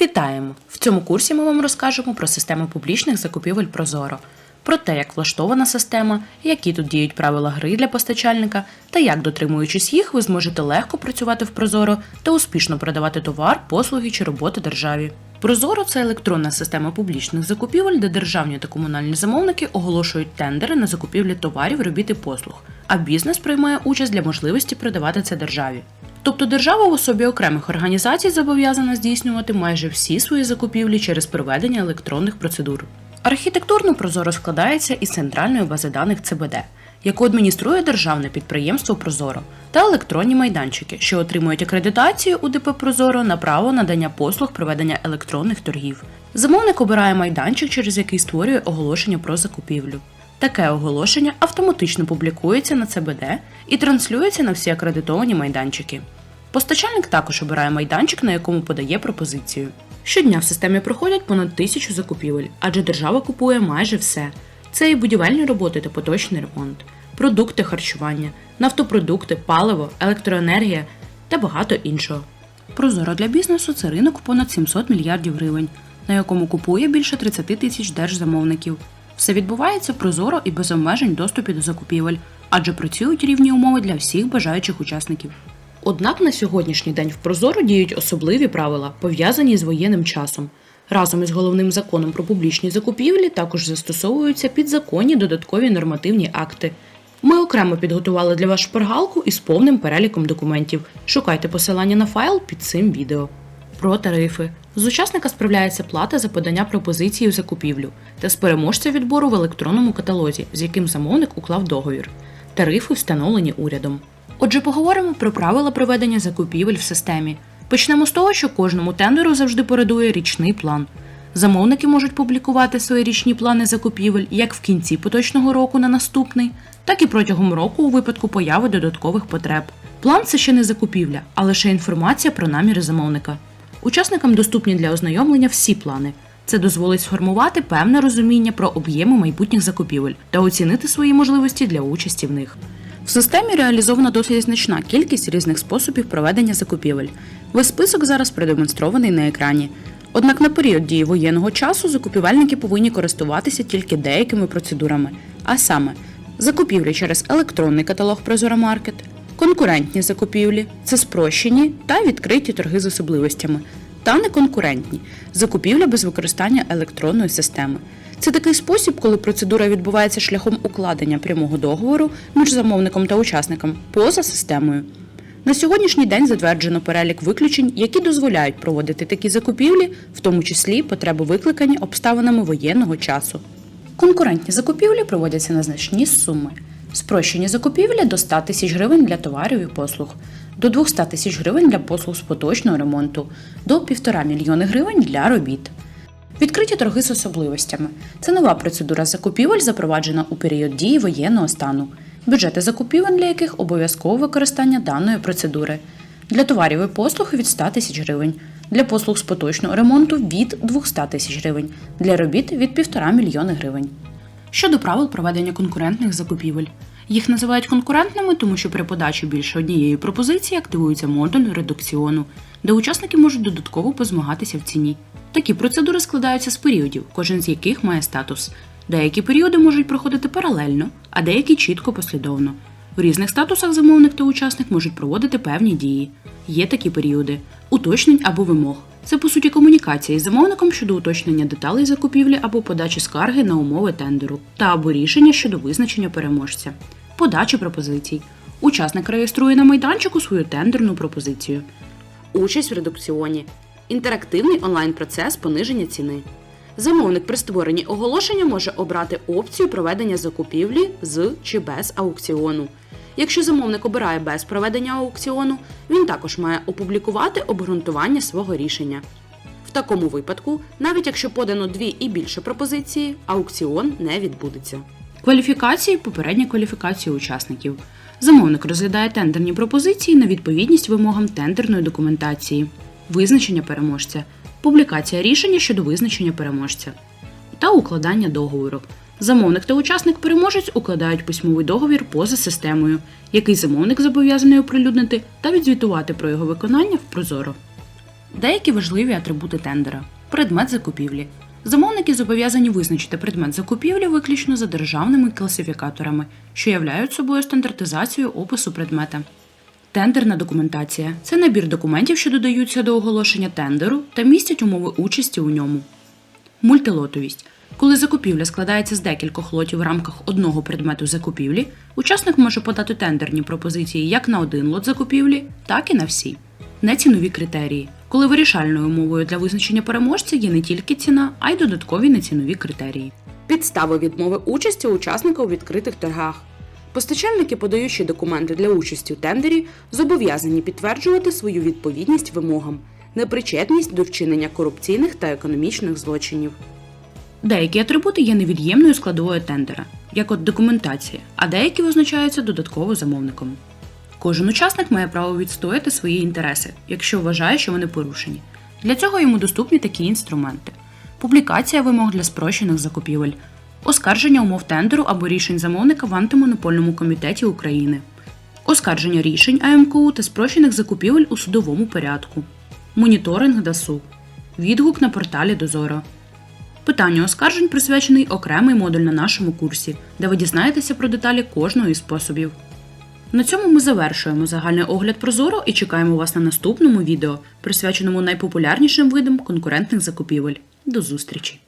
Вітаємо! В цьому курсі ми вам розкажемо про систему публічних закупівель Прозоро, про те, як влаштована система, які тут діють правила гри для постачальника, та як, дотримуючись їх, ви зможете легко працювати в Прозоро та успішно продавати товар, послуги чи роботи державі. Прозоро це електронна система публічних закупівель, де державні та комунальні замовники оголошують тендери на закупівлі товарів, робіт і послуг, а бізнес приймає участь для можливості продавати це державі. Тобто держава в особі окремих організацій зобов'язана здійснювати майже всі свої закупівлі через проведення електронних процедур. Архітектурно Прозоро складається із центральної бази даних ЦБД, яку адмініструє державне підприємство Прозоро, та електронні майданчики, що отримують акредитацію у ДП Прозоро на право надання послуг проведення електронних торгів. Замовник обирає майданчик, через який створює оголошення про закупівлю. Таке оголошення автоматично публікується на ЦБД і транслюється на всі акредитовані майданчики. Постачальник також обирає майданчик, на якому подає пропозицію. Щодня в системі проходять понад тисячу закупівель, адже держава купує майже все. Це і будівельні роботи та поточний ремонт, продукти харчування, нафтопродукти, паливо, електроенергія та багато іншого. Прозоро для бізнесу це ринок понад 700 мільярдів гривень, на якому купує більше 30 тисяч держзамовників. Все відбувається прозоро і без обмежень в доступі до закупівель, адже працюють рівні умови для всіх бажаючих учасників. Однак на сьогоднішній день в Прозоро діють особливі правила, пов'язані з воєнним часом. Разом із головним законом про публічні закупівлі також застосовуються підзаконні додаткові нормативні акти. Ми окремо підготували для вас шпаргалку із повним переліком документів. Шукайте посилання на файл під цим відео. Про тарифи. З учасника справляється плата за подання пропозиції у закупівлю та з переможця відбору в електронному каталозі, з яким замовник уклав договір. Тарифи встановлені урядом. Отже, поговоримо про правила проведення закупівель в системі. Почнемо з того, що кожному тендеру завжди передує річний план. Замовники можуть публікувати свої річні плани закупівель як в кінці поточного року на наступний, так і протягом року у випадку появи додаткових потреб. План це ще не закупівля, а лише інформація про наміри замовника. Учасникам доступні для ознайомлення всі плани. Це дозволить сформувати певне розуміння про об'єми майбутніх закупівель та оцінити свої можливості для участі в них. В системі реалізована досить значна кількість різних способів проведення закупівель. Весь список зараз продемонстрований на екрані. Однак на період дії воєнного часу закупівельники повинні користуватися тільки деякими процедурами, а саме закупівлі через електронний каталог Прозора Маркет, конкурентні закупівлі це спрощені та відкриті торги з особливостями, та неконкурентні закупівля без використання електронної системи. Це такий спосіб, коли процедура відбувається шляхом укладення прямого договору між замовником та учасником поза системою. На сьогоднішній день затверджено перелік виключень, які дозволяють проводити такі закупівлі, в тому числі потреби викликані обставинами воєнного часу. Конкурентні закупівлі проводяться на значні суми. Спрощені закупівлі до 100 тисяч гривень для товарів і послуг, до 200 тисяч гривень для послуг з поточного ремонту, до 1,5 мільйони гривень для робіт. Відкриті торги з особливостями. Це нова процедура закупівель, запроваджена у період дії воєнного стану. Бюджети закупівель, для яких обов'язкове використання даної процедури. Для товарів і послуг від 100 тисяч гривень. Для послуг з поточного ремонту від 200 тисяч гривень. Для робіт від 1,5 мільйони гривень. Щодо правил проведення конкурентних закупівель. Їх називають конкурентними, тому що при подачі більше однієї пропозиції активується модуль редукціону, де учасники можуть додатково позмагатися в ціні. Такі процедури складаються з періодів, кожен з яких має статус. Деякі періоди можуть проходити паралельно, а деякі чітко послідовно. В різних статусах замовник та учасник можуть проводити певні дії. Є такі періоди уточнень або вимог. Це по суті комунікація із замовником щодо уточнення деталей закупівлі або подачі скарги на умови тендеру та або рішення щодо визначення переможця, подачі пропозицій. Учасник реєструє на майданчику свою тендерну пропозицію. Участь в редукціоні. Інтерактивний онлайн-процес пониження ціни. Замовник при створенні оголошення може обрати опцію проведення закупівлі з чи без аукціону. Якщо замовник обирає без проведення аукціону, він також має опублікувати обґрунтування свого рішення. В такому випадку, навіть якщо подано дві і більше пропозиції, аукціон не відбудеться. Кваліфікації попередня кваліфікація учасників. Замовник розглядає тендерні пропозиції на відповідність вимогам тендерної документації, визначення переможця, публікація рішення щодо визначення переможця та укладання договору. Замовник та учасник переможець укладають письмовий договір поза системою, який замовник зобов'язаний оприлюднити та відзвітувати про його виконання в Прозоро. Деякі важливі атрибути тендера. Предмет закупівлі. Замовники зобов'язані визначити предмет закупівлі виключно за державними класифікаторами, що являють собою стандартизацію опису предмета. Тендерна документація це набір документів, що додаються до оголошення тендеру та містять умови участі у ньому. Мультилотовість. Коли закупівля складається з декількох лотів в рамках одного предмету закупівлі, учасник може подати тендерні пропозиції як на один лот закупівлі, так і на всі. Нецінові критерії. Коли вирішальною умовою для визначення переможця є не тільки ціна, а й додаткові нецінові критерії. Підстави відмови участі учасника у відкритих торгах. Постачальники, подаючи документи для участі у тендері, зобов'язані підтверджувати свою відповідність вимогам, непричетність до вчинення корупційних та економічних злочинів. Деякі атрибути є невід'ємною складовою тендера, як от документація, а деякі визначаються додатково замовником. Кожен учасник має право відстояти свої інтереси, якщо вважає, що вони порушені. Для цього йому доступні такі інструменти: публікація вимог для спрощених закупівель, оскарження умов тендеру або рішень замовника в антимонопольному комітеті України, оскарження рішень АМКУ та спрощених закупівель у судовому порядку, моніторинг ДАСУ, відгук на порталі Дозоро. Питанню оскаржень присвячений окремий модуль на нашому курсі, де ви дізнаєтеся про деталі кожного із способів. На цьому ми завершуємо загальний огляд Прозоро і чекаємо вас на наступному відео, присвяченому найпопулярнішим видам конкурентних закупівель. До зустрічі!